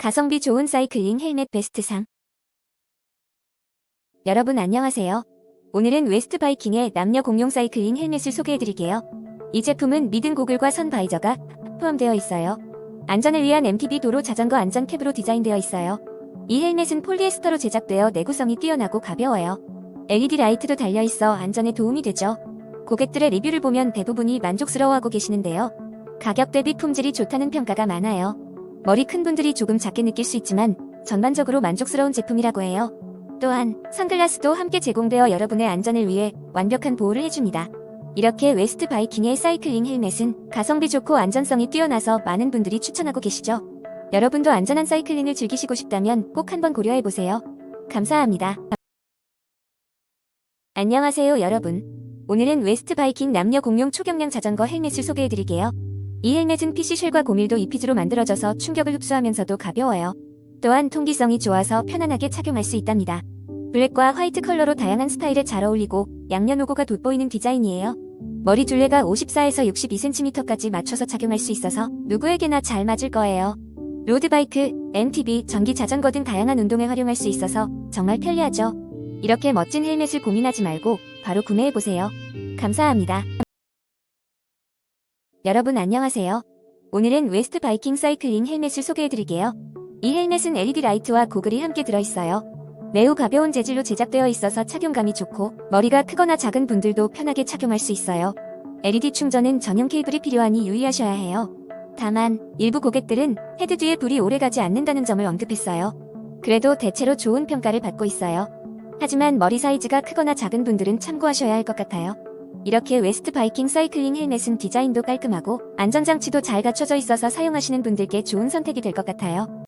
가성비 좋은 사이클링 헬멧 베스트상. 여러분 안녕하세요. 오늘은 웨스트 바이킹의 남녀 공용 사이클링 헬멧을 소개해드릴게요. 이 제품은 미등 고글과 선 바이저가 포함되어 있어요. 안전을 위한 MTB 도로 자전거 안전 캡으로 디자인되어 있어요. 이 헬멧은 폴리에스터로 제작되어 내구성이 뛰어나고 가벼워요. LED 라이트도 달려있어 안전에 도움이 되죠. 고객들의 리뷰를 보면 대부분이 만족스러워하고 계시는데요. 가격 대비 품질이 좋다는 평가가 많아요. 머리 큰 분들이 조금 작게 느낄 수 있지만 전반적으로 만족스러운 제품이라고 해요. 또한 선글라스도 함께 제공되어 여러분의 안전을 위해 완벽한 보호를 해줍니다. 이렇게 웨스트 바이킹의 사이클링 헬멧은 가성비 좋고 안전성이 뛰어나서 많은 분들이 추천하고 계시죠. 여러분도 안전한 사이클링을 즐기시고 싶다면 꼭 한번 고려해보세요. 감사합니다. 안녕하세요 여러분. 오늘은 웨스트 바이킹 남녀 공용 초경량 자전거 헬멧을 소개해드릴게요. 이 헬멧은 PC쉘과 고밀도 이피즈로 만들어져서 충격을 흡수하면서도 가벼워요. 또한 통기성이 좋아서 편안하게 착용할 수 있답니다. 블랙과 화이트 컬러로 다양한 스타일에 잘 어울리고 양면 로고가 돋보이는 디자인이에요. 머리 둘레가 54에서 62cm까지 맞춰서 착용할 수 있어서 누구에게나 잘 맞을 거예요. 로드바이크, MTB, 전기 자전거 등 다양한 운동에 활용할 수 있어서 정말 편리하죠. 이렇게 멋진 헬멧을 고민하지 말고 바로 구매해보세요. 감사합니다. 여러분 안녕하세요. 오늘은 웨스트 바이킹 사이클링 헬멧을 소개해드릴게요. 이 헬멧은 LED 라이트와 고글이 함께 들어있어요. 매우 가벼운 재질로 제작되어 있어서 착용감이 좋고 머리가 크거나 작은 분들도 편하게 착용할 수 있어요. LED 충전은 전용 케이블이 필요하니 유의하셔야 해요. 다만 일부 고객들은 헤드 뒤에 불이 오래가지 않는다는 점을 언급했어요. 그래도 대체로 좋은 평가를 받고 있어요. 하지만 머리 사이즈가 크거나 작은 분들은 참고하셔야 할 것 같아요. 이렇게 웨스트 바이킹 사이클링 헬멧은 디자인도 깔끔하고 안전장치도 잘 갖춰져 있어서 사용하시는 분들께 좋은 선택이 될 것 같아요.